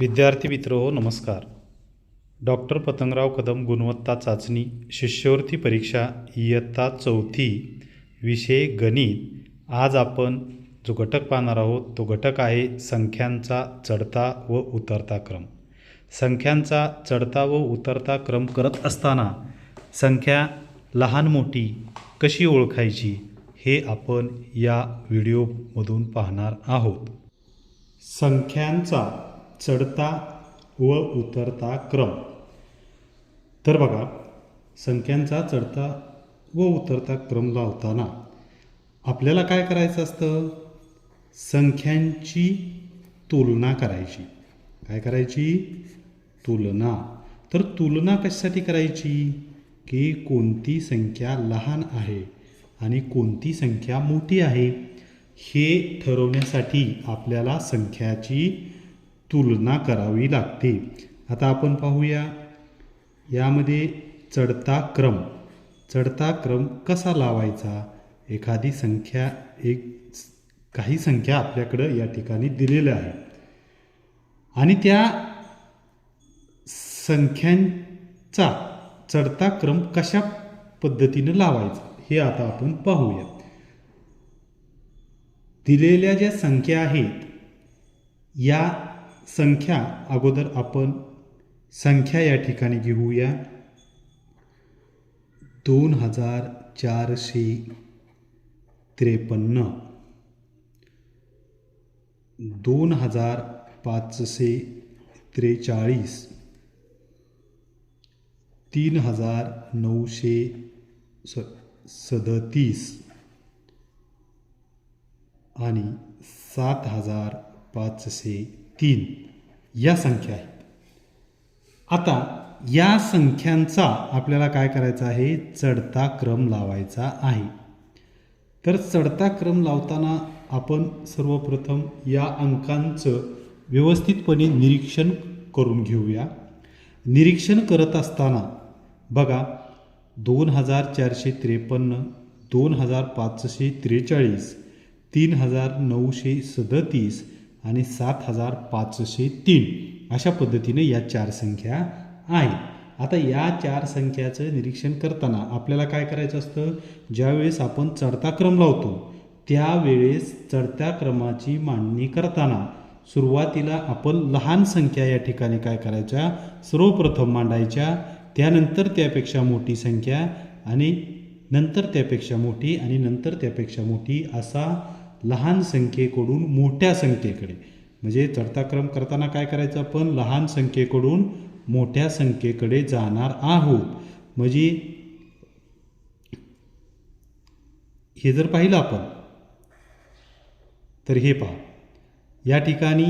विद्यार्थी मित्र हो नमस्कार. डॉक्टर पतंगराव कदम गुणवत्ता चाचणी शिष्यवृत्ती परीक्षा इयत्ता चौथी विषय गणित. आज आपण जो घटक पाहणार आहोत तो घटक आहे संख्यांचा चढता व उतरता क्रम. संख्यांचा चढता व उतरता क्रम करत असताना संख्या लहान मोठी कशी ओळखायची हे आपण या व्हिडिओमधून पाहणार आहोत. संख्यांचा चढता व उतरता क्रम. तर बघा संख्यांचा चढता व उतरता क्रम लावताना आपल्याला काय करायचं असतं? संख्यांची तुलना करायची. काय करायची? तुलना. तर तुलना कशासाठी करायची? की कोणती संख्या लहान आहे आणि कोणती संख्या मोठी आहे हे ठरवण्यासाठी आपल्याला संख्याची तुलना करावी लागते. आता आपण पाहूया. यामध्ये चढता क्रम. चढता क्रम कसा लावायचा? एखादी संख्या एक काही संख्या आपल्याकडं या ठिकाणी दिलेल्या आहे आणि त्या संख्यांचा चढता क्रम कशा पद्धतीनं लावायचा हे आता आपण पाहूया. दिलेल्या ज्या संख्या आहेत या संख्या अगोदर आपण संख्या या ठिकाणी घेऊया. दोन हजार चारशे त्रेपन्न. दोन हजार पाचशे त्रेचाळीस. तीन हजार नऊशे स सदतीस. आणि सात हजार पाचशे तीन. या संख्या आहेत. आता या संख्यांचा आपल्याला काय करायचा आहे? चढता क्रम लावायचा आहे. तर चढता क्रम लावताना आपण सर्वप्रथम या अंकांचं व्यवस्थितपणे निरीक्षण करून घेऊया. निरीक्षण करत असताना बघा दोन हजार चारशे त्रेपन्न दोन हजार पाचशे त्रेचाळीस तीन हजार नऊशे सदतीस आणि सात हजार पाचशे तीन अशा पद्धतीने या चार संख्या आहेत आता या चार संख्याचं निरीक्षण करताना आपल्याला काय करायचं असतं? ज्यावेळेस आपण चढता क्रम लावतो त्यावेळेस चढत्या क्रमाची मांडणी करताना सुरुवातीला आपण लहान संख्या या ठिकाणी काय करायच्या? सर्वप्रथम मांडायच्या त्यानंतर त्यापेक्षा मोठी संख्या आणि नंतर त्यापेक्षा मोठी आणि नंतर त्यापेक्षा मोठी असा लहान संख्येकडून मोठ्या संख्येकडे. म्हणजे चढता क्रम करताना काय करायचं आपण? लहान संख्येकडून मोठ्या संख्येकडे जाणार आहोत. म्हणजे हे जर पाहिलं आपण तर हे पहा. या ठिकाणी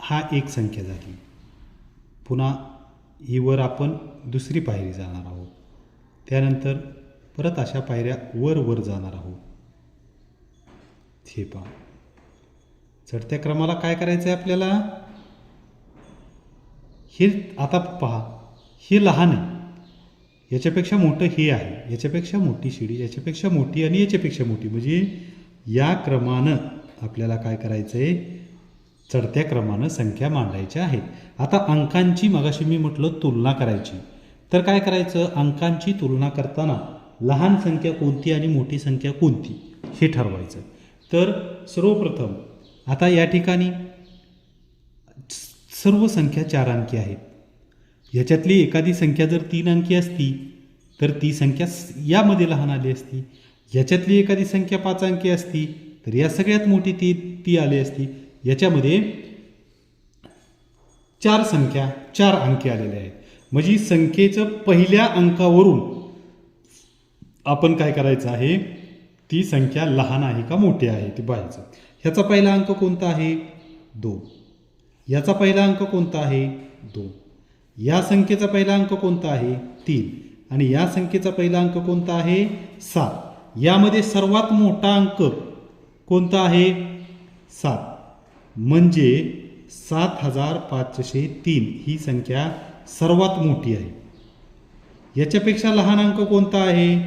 हा एक संख्या झाली. पुन्हा ही वर आपण दुसरी पायरी जाणार आहोत. त्यानंतर परत अशा पायऱ्या वर वर जाणार आहोत. हे पहा. चढत्या क्रमाला काय करायचं आहे आपल्याला? हे आता पहा. हे लहान आहे. याच्यापेक्षा मोठं हे आहे. याच्यापेक्षा मोठी शिडी याच्यापेक्षा मोठी आणि याच्यापेक्षा मोठी. म्हणजे या क्रमानं आपल्याला काय करायचं आहे चढत्या क्रमानं संख्या मांडायच्या आहेत आता अंकांची मगाशी मी म्हटलं तुलना करायची. तर काय करायचं? अंकांची तुलना करताना लहान संख्या कोणती आणि मोठी संख्या कोणती हे ठरवायचं. तर सर्वप्रथम आता या ठिकाणी सर्व संख्या चार अंकी आहेत. याच्यातली एखादी संख्या जर तीन अंकी असती तर ती संख्या यामध्ये लहान आली असती. याच्यातली एखादी संख्या पाच अंकी असती तर या सगळ्यात मोठी ती ती आली असती. याच्यामध्ये चार संख्या चार अंकी आलेल्या आहेत. म्हणजे संख्येचं पहिल्या अंकावरून आपण काय करायचं आहे? ती संख्या लहान आहे का मोठी आहे ती पाहायचं. ह्याचा पहिला अंक कोणता आहे? दोन. याचा पहिला अंक कोणता आहे? दोन. या संख्येचा पहिला अंक कोणता आहे? तीन. आणि या संख्येचा पहिला अंक कोणता आहे? सात. यामध्ये सर्वात मोठा अंक कोणता आहे? सात. म्हणजे सात हजार पाचशे तीन ही संख्या सर्वात मोठी आहे. याच्यापेक्षा लहान अंक कोणता आहे?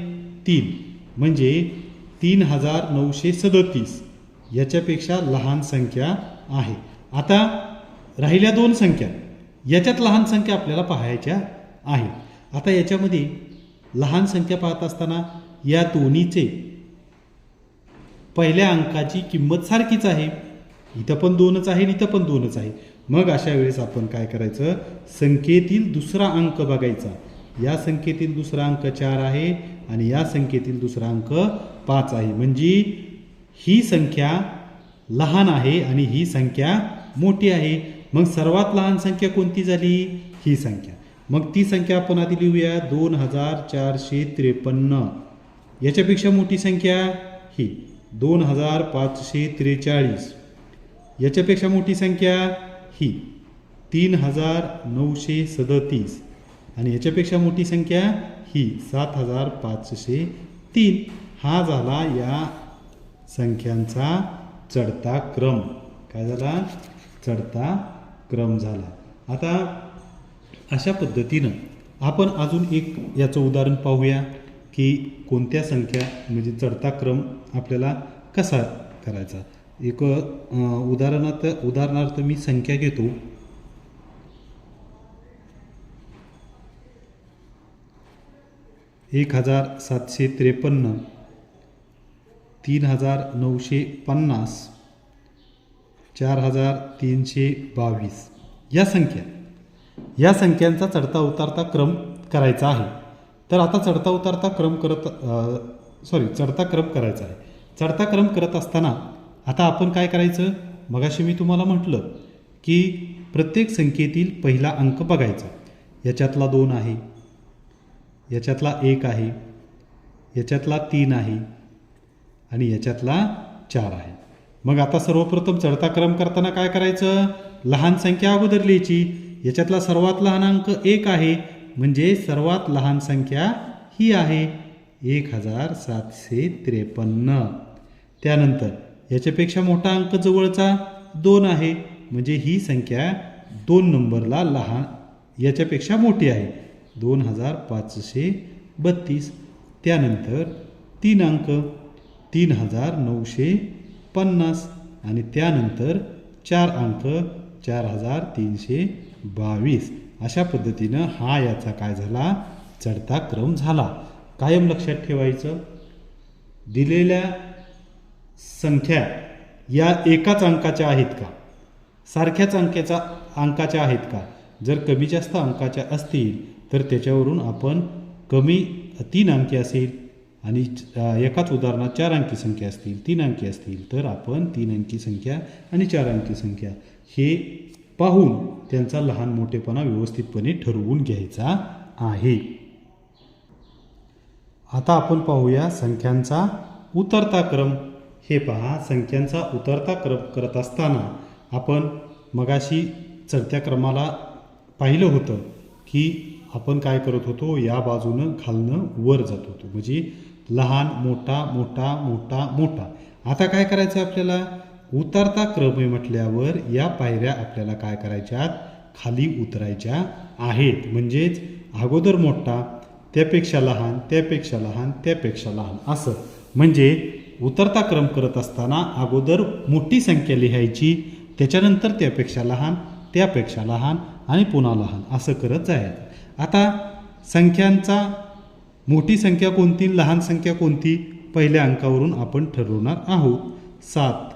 तीन. म्हणजे तीन हजार नऊशे सदतीस. याच्यापेक्षा लहान संख्या आहे. आता राहिल्या दोन संख्या. याच्यात लहान संख्या आपल्याला पाहायच्या आहेत आता याच्यामध्ये लहान संख्या पाहत असताना या दोन्हीचे पहिल्या अंकाची किंमत सारखीच आहे. इथं पण दोनच आहे आणि इथं पण दोनच आहे. मग अशा वेळेस आपण काय करायचं? संख्येतील दुसरा अंक बघायचा. या संख्येतील दुसरा अंक चार आहे आणि या संख्येतील दुसरा अंक पाच आहे. म्हणजे ही संख्या लहान आहे आणि ही संख्या मोठी आहे. मग सर्वात लहान संख्या कोणती झाली? ही संख्या. मग ती संख्या आपण आधी लिहूया. दोन हजार चारशे त्रेपन्न. याच्यापेक्षा मोठी संख्या ही. दोन हजार पाचशे त्रेचाळीस. याच्यापेक्षा मोठी संख्या ही तीन हजार नऊशे सदतीस. आणि याच्यापेक्षा मोठी संख्या ही सात हजार पाचशे तीन. हा झाला या संख्यांचा चढता क्रम. काय झाला? चढता क्रम झाला. आता अशा पद्धतीनं आपण अजून एक याचं उदाहरण पाहूया की कोणत्या संख्या म्हणजे चढता क्रम आपल्याला कसा करायचा? एक उदाहरणार्थ उदाहरणार्थ मी संख्या घेतो. एक हजार सातशे त्रेपन्न तीन हजार नऊशे पन्नास चार हजार तीनशे बावीस. या संख्या. या संख्यांचा चढता उतारता क्रम करायचा आहे. तर आता चढता उतारता क्रम करत सॉरी चढता क्रम करायचा आहे. चढता क्रम करत असताना आता आपण काय करायचं? मगाशी मी तुम्हाला म्हटलं की प्रत्येक संख्येतील पहिला अंक बघायचा. याच्यातला दोन आहे याच्यातला एक आहे याच्यातला तीन आहे आणि याच्यातला चार आहे. मग आता सर्वप्रथम चढता क्रम करताना काय करायचं? लहान संख्या अगोदर लिहायची. याच्यातला सर्वात लहान अंक एक आहे म्हणजे सर्वात लहान संख्या ही आहे एक हजार सातशे त्रेपन्न. त्यानंतर याच्यापेक्षा मोठा अंक जवळचा दोन आहे. म्हणजे ही संख्या दोन नंबरला लहान याच्यापेक्षा मोठी आहे. दोन हजार पाचशे बत्तीस. त्यानंतर तीन अंक तीन हजार नऊशे पन्नास. आणि त्यानंतर चार अंक चार हजार तीनशे बावीस. अशा पद्धतीनं हा याचा काय झाला? चढता क्रम झाला. कायम लक्षात ठेवायचं. दिलेल्या संख्या या एकाच अंकाच्या आहेत का? सारख्याच अंकाच्या अंकाच्या आहेत का? जर कमी जास्त अंकाच्या असतील तर त्याच्यावरून आपण कमी तीन अंकी असेल आणि एकाच उदाहरणात चार अंकी संख्या असतील तीन अंकी असतील तर आपण तीन अंकी संख्या आणि चार अंकी संख्या हे पाहून त्यांचा लहान मोठेपणा व्यवस्थितपणे ठरवून घ्यायचा आहे. आता आपण पाहूया संख्यांचा उतरता क्रम. हे पहा संख्यांचा उतरता क्रम करत असताना आपण मगाशी चढत्या क्रमाला पाहिलं होतं की आपण काय करत होतो या बाजूनं खालनं वर जात होतो. म्हणजे लहान मोठा मोठा मोठा मोठा. आता काय करायचं आपल्याला? उतरता क्रम आहे म्हटल्यावर या पायऱ्या आपल्याला काय करायच्यात? खाली उतरायच्या आहेत. म्हणजेच अगोदर मोठा त्यापेक्षा लहान त्यापेक्षा लहान त्यापेक्षा लहान असं. म्हणजे उतरता क्रम करत असताना अगोदर मोठी संख्या लिहायची त्याच्यानंतर त्यापेक्षा लहान त्यापेक्षा लहान आणि पुन्हा लहान असं करत जायचं. आता संख्यांचा मोठी संख्या कोणती लहान संख्या कोणती पहिल्या अंकावरून आपण ठरवणार आहोत. सात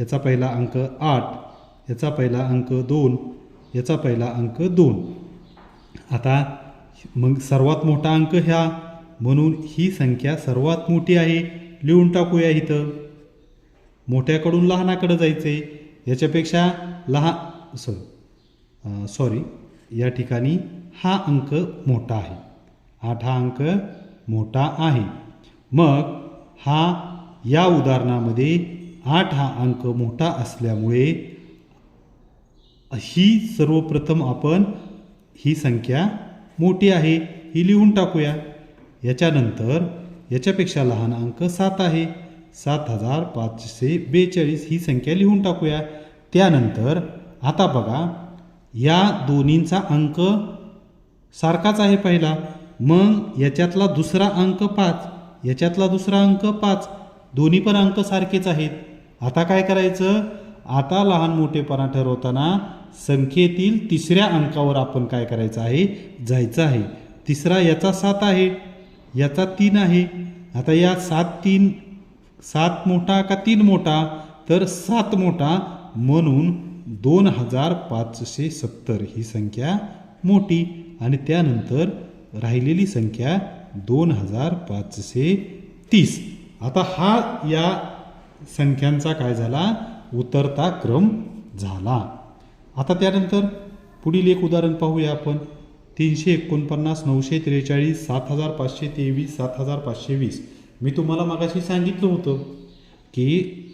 याचा पहिला अंक आठ याचा पहिला अंक दोन याचा पहिला अंक दोन. आता मग सर्वात मोठा अंक ह्या म्हणून ही संख्या सर्वात मोठी आहे. लिहून टाकूया इथं. मोठ्याकडून लहानाकडं जायचं आहे याच्यापेक्षा लहान सॉरी सॉरी या ठिकाणी हा अंक मोठा आहे. आठ हा अंक मोठा आहे. मग हा या उदाहरणामध्ये आठ हा अंक मोठा असल्यामुळे ही सर्वप्रथम आपण ही संख्या मोठी आहे. ही लिहून टाकूया. याच्यानंतर याच्यापेक्षा लहान अंक सात आहे. सात हजार पाचशे बेचाळीस ही संख्या लिहून टाकूया. त्यानंतर आता बघा या दोन्हींचा अंक सारखाच आहे पहिला. मग याच्यातला दुसरा अंक पाच याच्यातला दुसरा अंक पाच. दोन्ही पण अंक सारखेच आहेत. आता काय करायचं? आता लहान मोठेपणा ठरवताना संख्येतील तिसऱ्या अंकावर आपण काय करायचं आहे? जायचं आहे. तिसरा याचा सात आहे. याचा तीन आहे. आता या सात तीन सात मोठा का तीन मोठा? तर सात मोठा म्हणून दोन हजार पाचशे सत्तर ही संख्या मोठी आणि त्यानंतर राहिलेली संख्या दोन हजार पाचशे तीस. आता हा या संख्यांचा काय झाला? उतरता क्रम झाला. आता त्यानंतर पुढील एक उदाहरण पाहूया आपण. तीनशे एकोणपन्नास नऊशे त्रेचाळीस सात हजार पाचशे तेवीस सात हजार पाचशे वीस. मी तुम्हाला मागाशी सांगितलं होतं की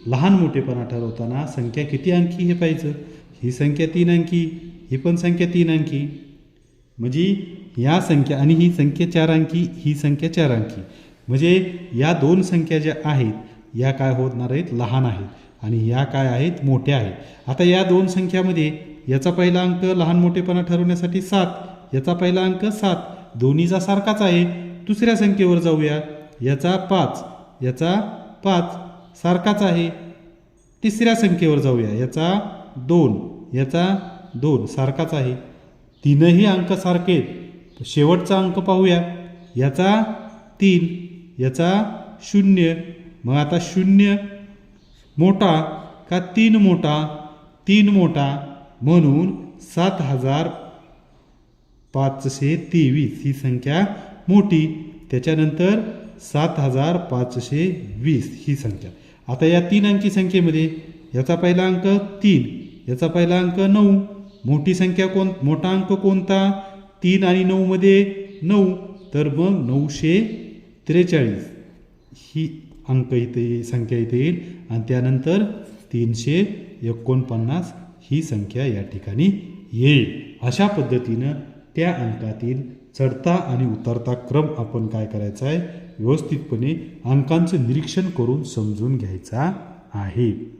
लहान मोठेपणा ठरवताना संख्या किती अंकी हे पाहिजे? ही संख्या तीन अंकी ही पण संख्या तीन अंकी म्हणजे या संख्या आणि ही संख्या चार अंकी ही संख्या चार अंकी म्हणजे या दोन संख्या ज्या आहेत या काय होणार आहेत? लहान आहेत. आणि या काय आहेत? मोठ्या आहेत. आता या दोन संख्यामध्ये याचा पहिला अंक लहान मोठेपणा ठरवण्यासाठी सात. याचा पहिला अंक सात. दोन्हीचा सारखाच आहे. दुसऱ्या संख्येवर जाऊया. याचा पाच. याचा पाच. सारखाच आहे. तिसऱ्या संख्येवर जाऊया. याचा दोन. याचा दोन. सारखाच आहे. तीनही अंक सारखे आहेत. शेवटचा अंक पाहूया. याचा तीन. याचा शून्य. मग आता शून्य मोठा का तीन मोठा? तीन मोठा. म्हणून सात हजार पाचशे तेवीस ही संख्या मोठी. त्याच्यानंतर सात हजार पाचशे वीस ही संख्या. आता या तीन अंकी संख्येमध्ये याचा पहिला अंक तीन याचा पहिला अंक नऊ. मोठी संख्या कोण मोठा अंक कोणता? तीन आणि नऊमध्ये नऊ. तर मग नऊशे त्रेचाळीस ही अंक इथे संख्या इथे येईल. आणि त्यानंतर तीनशे एकोणपन्नास ही संख्या या ठिकाणी येईल. अशा पद्धतीनं त्या अंकातील चढता आणि उतरता क्रम आपण काय करायचा आहे? व्यवस्थितपणे अंकांचं निरीक्षण करून समजून घ्यायचा आहे.